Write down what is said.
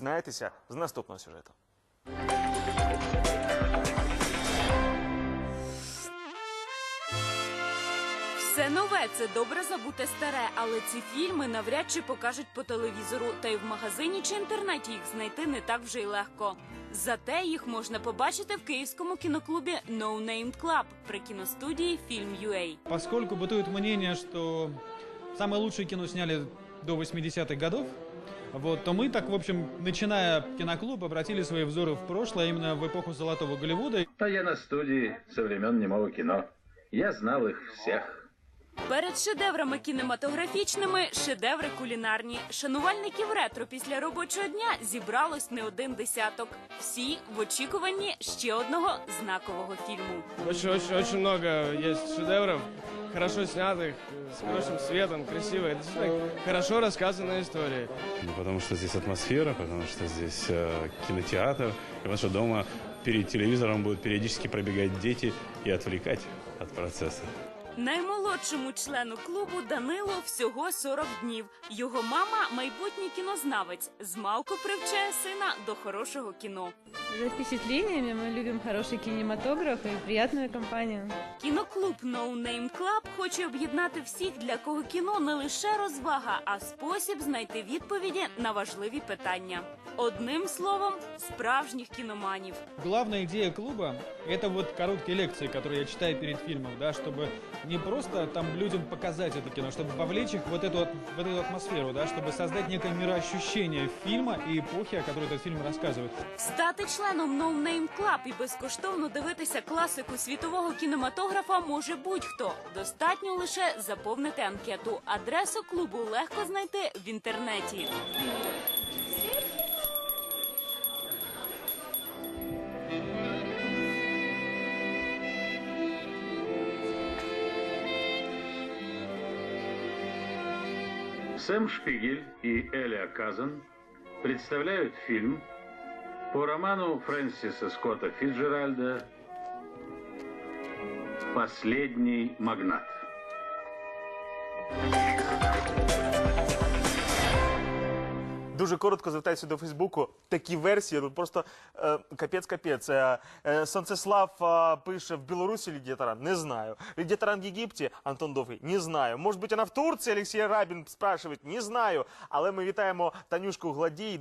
Дізнаєтеся з наступного сюжету. Все нове це добре забуте старе, але ці фільми навряд чи покажуть по телевізору, та й в магазині чи інтернеті їх знайти не так вже й легко. Зате їх можна побачити в київському кіноклубі No Name Club при кіностудії Film.ua. Поскольку бытует мнение, что самое лучшее кино сняли до 80-х годов, вот, то мы так, в общем, начиная киноклуб, обратили свои взоры в прошлое, именно в эпоху Золотого Голливуда. А я на студии со времен немого кино. Я знал их всех. Перед шедеврами кінематографічними шедеври кулінарні. Шанувальників ретро після робочого дня зібралось не один десяток. Всі в очікуванні ще одного знакового фільму. Очень-очень-очень много есть шедевров, Хорошо снятых, с хорошим светом, красиво. Это действительно хорошо рассказанная история. Ну, потому что здесь атмосфера, потому что здесь э, кинотеатр, и потому что дома перед телевизором будут периодически пробегать дети и отвлекать от процесса. Наймолодшому члену клубу Данилу всього 40 днів. Його мама майбутній кінознавець. Змалку привчає сина до хорошого кіно. За впечатлениями мы любим хороший кинематограф и приятную компанию. Кіноклуб No Name Club хоче об'єднати всіх, для кого кіно не лише розвага, а спосіб знайти відповіді на важливі питання. Одним словом, справжніх кіноманів. Главная идея клуба – это вот короткие лекции, которые я читаю перед фильмом, да, чтобы не просто там людям показать это кино, чтобы вовлечь их в эту, от- в эту атмосферу, да, чтобы создать некое мироощущение фильма и эпохи, о которой этот фильм рассказывает. Стати членом No Name Club і безкоштовно дивитися класику світового кінематографа може будь-хто. Достатньо лише заповнити анкету. Адресу клубу легко знайти в інтернеті. Сэм Шпигель и Эля Казан представляют фильм по роману Фрэнсиса Скотта Фитджеральда «Последний магнат». Дуже коротко звертаюся до Фейсбуку. Такі версії, ну просто капець-капець. Е, е, Сонцеслав е, пише в Білорусі Лідія Таран. Не знаю. Лідія Таран в Єгипті, Антон Довгий. Не знаю. Може бути, вона в Турції, Олексій Рабін спрашиває. Не знаю. Але ми вітаємо Танюшку Гладій.